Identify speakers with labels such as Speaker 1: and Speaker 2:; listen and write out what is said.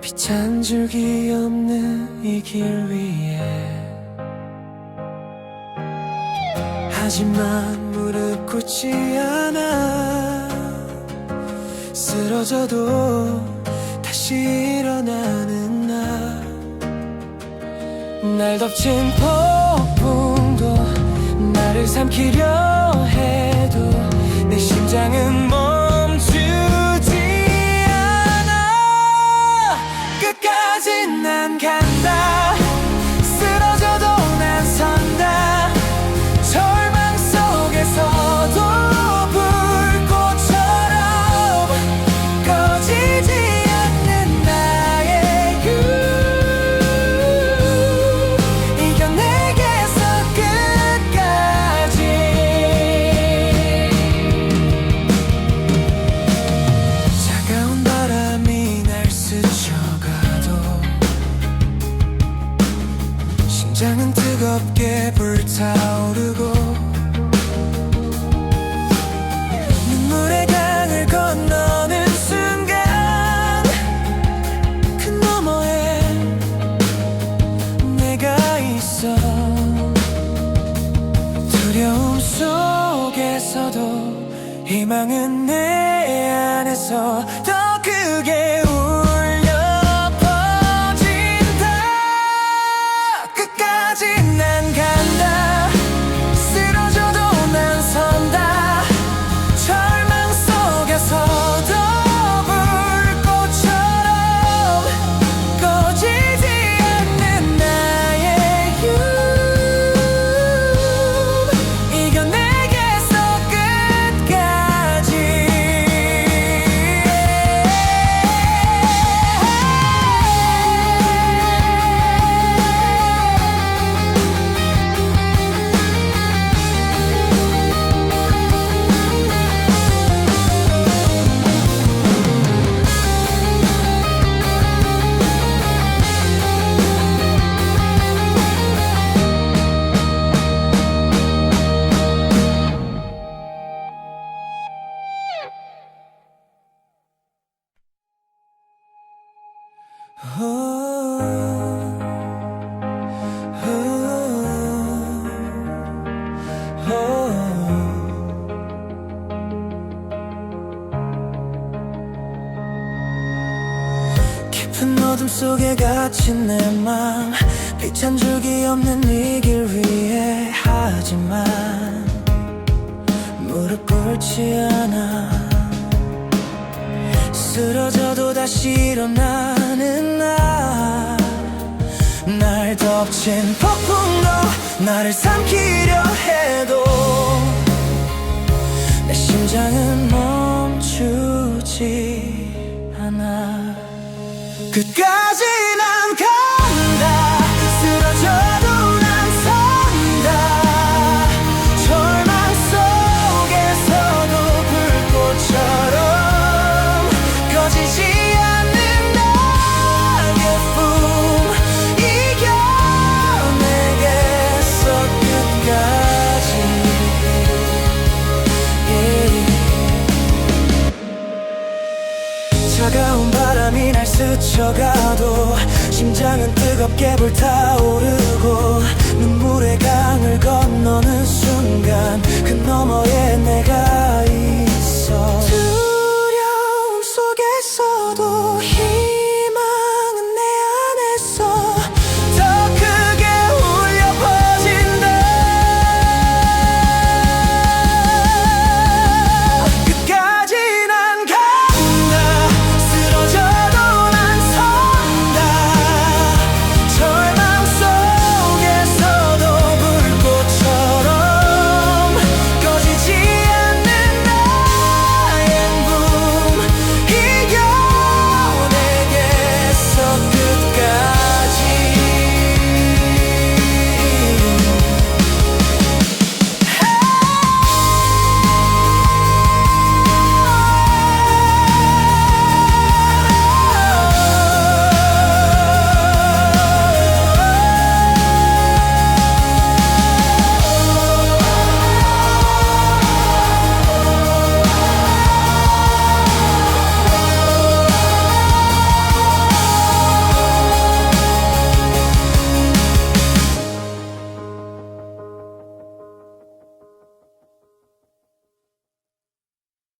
Speaker 1: 빛한 줄기 없는 이 길 위에. 하지만 무릎 꿇지 않아. 쓰러져도 다시 일어나는 나날 덮친 폭풍도 나를 삼키려 해도 내 심장은 멈 심장은 뜨겁게 불타오르고 눈물의 강을 건너는 순간 그 너머에 내가 있어. 두려움 속에서도 희망은 내 안에서 어둠 속에 갇힌 내맘 빛한 줄기 없는 이 길 위에 하지만 무릎 꿇지 않아. 쓰러져도 다시 일어나는 나. 날 덮친 폭풍도 나를 삼키려 해도 내 심장은 멈추지 않아 끝까지 난 스쳐가도 심장은 뜨겁게 불타오르고 눈물의 강을 건너는 순간 그 너머에 내가